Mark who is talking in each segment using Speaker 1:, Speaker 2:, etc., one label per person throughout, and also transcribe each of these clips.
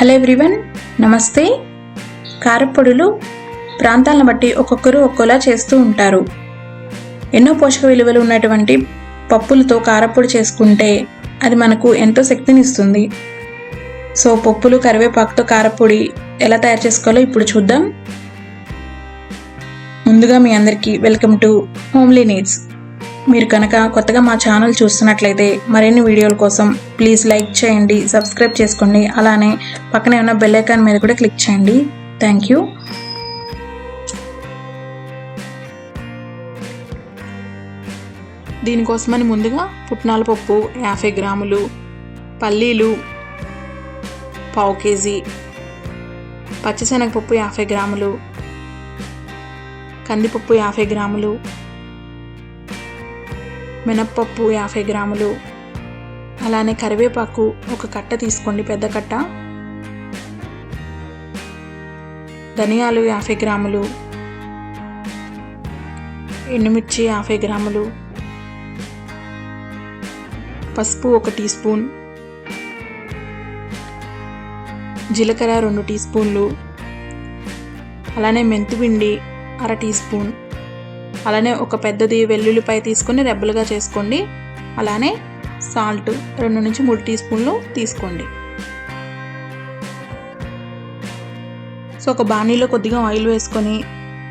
Speaker 1: Hello everyone నమస్తే. కారప్పొడులు ప్రాంతాలను బట్టి ఒక్కొక్కరు ఒక్కోలా చేస్తూ ఉంటారు. ఎన్నో పోషక విలువలు ఉన్నటువంటి పప్పులతో కారపొడి చేసుకుంటే అది మనకు ఎంతో శక్తిని ఇస్తుంది సో పప్పులు కరివేపాకుతో కారపొడి ఎలా తయారు చేసుకోవాలో ఇప్పుడు చూద్దాం. ముందుగా మీ అందరికీ వెల్కమ్ టు హోమ్లీ నీడ్స్. మీరు కనుక కొత్తగా మా ఛానల్ చూస్తున్నట్లయితే మరిన్ని వీడియోల కోసం ప్లీజ్ లైక్ చేయండి సబ్స్క్రైబ్ చేసుకోండి అలానే పక్కనే ఉన్న బెల్ ఐకాన్ మీద కూడా క్లిక్ చేయండి. Thank you. దీనికోసమని ముందుగా పుట్నాల పప్పు యాభై గ్రాములు పల్లీలు పావు కేజీ పచ్చిశనగపప్పు యాభై గ్రాములు కందిపప్పు యాభై గ్రాములు మినప్పప్పు యాభై గ్రాములు. అలానే కరివేపాకు ఒక కట్ట తీసుకోండి పెద్ద కట్ట. ధనియాలు యాభై గ్రాములు. ఎండుమిర్చి యాభై గ్రాములు. పసుపు ఒక టీ స్పూన్. జీలకర్ర రెండు టీ స్పూన్లు. అలానే మెంతిపిండి అర టీ స్పూన్. అలానే ఒక పెద్దది వెల్లుల్లిపాయ తీసుకొని రెబ్బలుగా చేసుకోండి. అలానే సాల్ట్ రెండు నుంచి మూడు టీ స్పూన్లు తీసుకోండి. సో ఒక బాణీలో కొద్దిగా ఆయిల్ వేసుకొని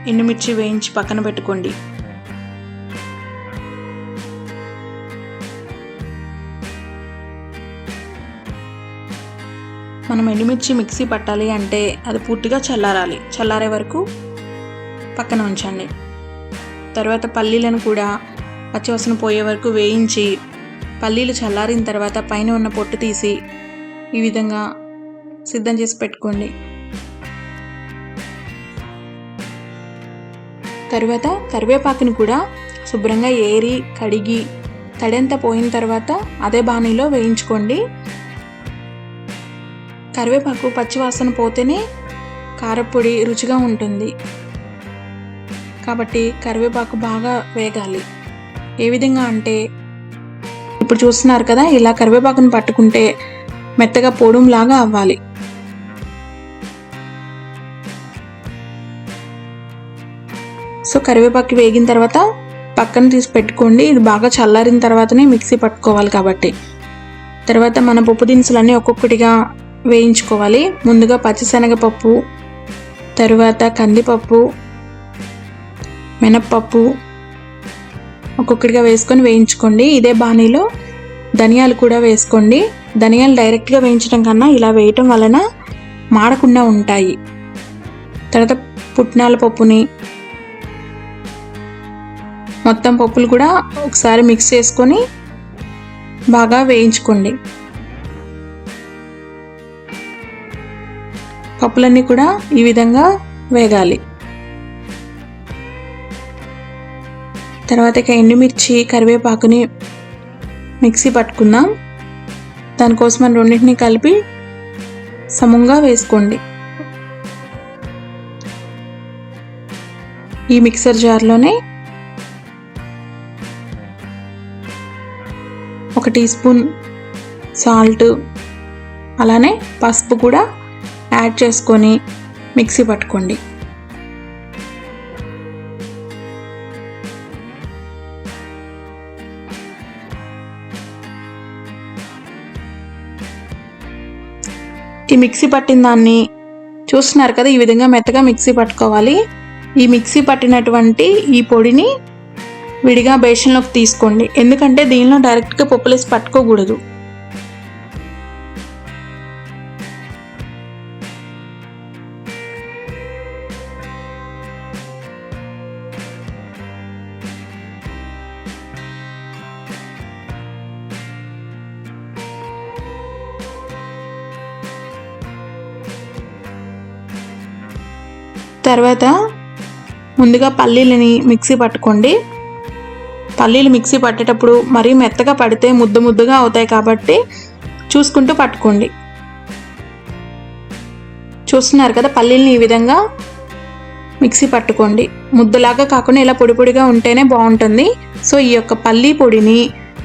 Speaker 1: ఎండుమిర్చి వేయించి పక్కన పెట్టుకోండి. మనం ఎండుమిర్చి మిక్సీ పట్టాలి అంటే అది పూర్తిగా చల్లారాలి. చల్లారే వరకు పక్కన ఉంచండి. తర్వాత పల్లీలను కూడా పచ్చివాసన పోయే వరకు వేయించి పల్లీలు చల్లారిన తర్వాత పైన ఉన్న పొట్టు తీసి ఈ విధంగా సిద్ధం చేసి పెట్టుకోండి. తర్వాత కరివేపాకుని కూడా శుభ్రంగా ఏరి కడిగి తడంత పోయిన తర్వాత అదే బాణీలో వేయించుకోండి. కరివేపాకు పచ్చివాసన పోతేనే కారపొడి రుచిగా ఉంటుంది. కాబట్టి కరివేపాకు బాగా వేగాలి. ఏ విధంగా అంటే ఇప్పుడు చూస్తున్నారు కదా ఇలా కరివేపాకును పట్టుకుంటే మెత్తగా పొడుంలాగా అవ్వాలి. సో కరివేపాకు వేగిన తర్వాత పక్కన తీసి పెట్టుకోండి. ఇది బాగా చల్లారిన తర్వాతనే మిక్సీ పట్టుకోవాలి కాబట్టి. తర్వాత మన పప్పు దినుసులన్నీ ఒక్కొక్కటిగా వేయించుకోవాలి. ముందుగా పచ్చిశనగపప్పు తరువాత కందిపప్పు మినప్పప్పు ఒక్కొక్కటిగా వేసుకొని వేయించుకోండి. ఇదే బాణీలో ధనియాలు కూడా వేసుకోండి. ధనియాలు డైరెక్ట్గా వేయించడం కన్నా ఇలా వేయటం వలన మాడకుండా ఉంటాయి. తర్వాత పుట్నాల పప్పుని మొత్తం పప్పులు కూడా ఒకసారి మిక్స్ చేసుకొని బాగా వేయించుకోండి. పప్పులన్నీ కూడా ఈ విధంగా వేగాలి. తర్వాత ఇక ఎండుమిర్చి కరివేపాకుని మిక్సీ పట్టుకుందాం. దానికోసం మనం రెండింటిని కలిపి సమంగా వేసుకోండి. ఈ మిక్సర్ జార్లోనే ఒక టీ స్పూన్ సాల్ట్ అలానే పసుపు కూడా యాడ్ చేసుకొని మిక్సీ పట్టుకోండి. ఈ మిక్సీ పట్టిన దాన్ని చూస్తున్నారు కదా ఈ విధంగా మెత్తగా మిక్సీ పట్టుకోవాలి. ఈ మిక్సీ పట్టినటువంటి ఈ పొడిని విడిగా బేషన్లోకి తీసుకోండి. ఎందుకంటే దీనిలో డైరెక్ట్గా పప్పులేసి పట్టుకోకూడదు. తర్వాత ముందుగా పల్లీలని మిక్సీ పట్టుకోండి. పల్లీలు మిక్సీ పట్టేటప్పుడు మరీ మెత్తగా పడితే ముద్ద ముద్దగా అవుతాయి కాబట్టి చూసుకుంటూ పట్టుకోండి. చూస్తున్నారు కదా పల్లీలని ఈ విధంగా మిక్సీ పట్టుకోండి. ముద్దలాగా కాకుండా ఇలా పొడి పొడిగా ఉంటేనే బాగుంటుంది. సో ఈ యొక్క పల్లీ పొడిని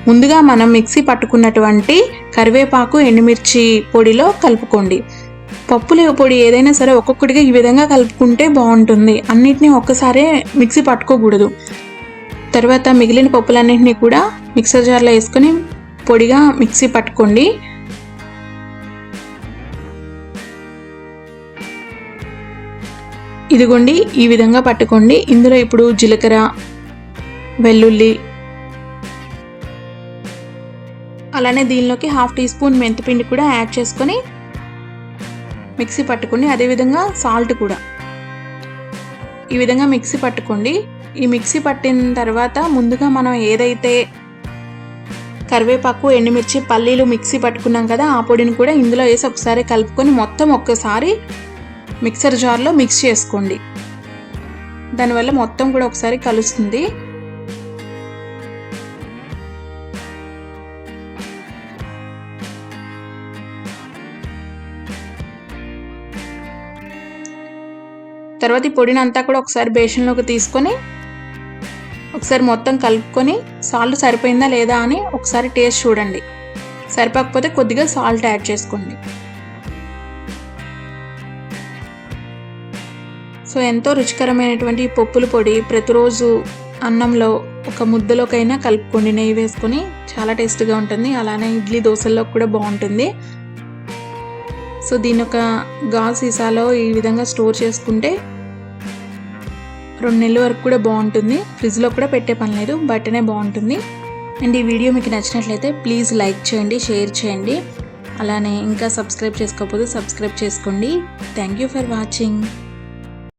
Speaker 1: ముందుగా మనం మిక్సీ పట్టుకున్నటువంటి కరివేపాకు ఎండుమిర్చి పొడిలో కలుపుకోండి. పప్పుల పొడి ఏదైనా సరే ఒక్కొక్కటిగా ఈ విధంగా కలుపుకుంటే బాగుంటుంది. అన్నిటినీ ఒక్కసారే మిక్సీ పట్టుకోకూడదు. తర్వాత మిగిలిన పప్పులన్నింటినీ కూడా మిక్సర్ జార్లో వేసుకొని పొడిగా మిక్సీ పట్టుకోండి. ఇదిగోండి ఈ విధంగా పట్టుకోండి. ఇందులో ఇప్పుడు జీలకర్ర వెల్లుల్లి అలానే దీనిలోకి హాఫ్ టీ స్పూన్ మెంతిపిండి కూడా యాడ్ చేసుకొని మిక్సీ పట్టుకుని అదేవిధంగా సాల్ట్ కూడా. ఈ విధంగా మిక్సీ పట్టుకోండి. ఈ మిక్సీ పట్టిన తర్వాత ముందుగా మనం ఏదైతే కరివేపాకు ఎండుమిర్చి పల్లీలు మిక్సీ పట్టుకున్నాం కదా ఆ పొడిని కూడా ఇందులో వేసి ఒకసారి కలుపుకొని మొత్తం ఒక్కసారి మిక్సర్ జార్లో మిక్స్ చేసుకోండి. దానివల్ల మొత్తం కూడా ఒకసారి కలుస్తుంది. తర్వాత ఈ పొడిని అంతా కూడా ఒకసారి బేషన్లోకి తీసుకొని ఒకసారి మొత్తం కలుపుకొని సాల్ట్ సరిపోయిందా లేదా అని ఒకసారి టేస్ట్ చూడండి. సరిపోకపోతే కొద్దిగా సాల్ట్ యాడ్ చేసుకోండి. సో ఎంతో రుచికరమైనటువంటి పప్పుల పొడి ప్రతిరోజు అన్నంలో ఒక ముద్దలోకైనా కలుపుకోండి నెయ్యి వేసుకొని చాలా టేస్ట్గా ఉంటుంది. అలానే ఇడ్లీ దోశల్లో కూడా బాగుంటుంది. సో దీని ఒక గాజు సీసాలో ఈ విధంగా స్టోర్ చేసుకుంటే రెండు నెలల వరకు కూడా బాగుంటుంది. ఫ్రిడ్జ్లో కూడా పెట్టే పని లేదు బట్టనే బాగుంటుంది. అండ్ ఈ వీడియో మీకు నచ్చినట్లయితే ప్లీజ్ లైక్ చేయండి షేర్ చేయండి. అలానే ఇంకా సబ్స్క్రైబ్ చేసుకోకపోతే సబ్స్క్రైబ్ చేసుకోండి. Thank you for watching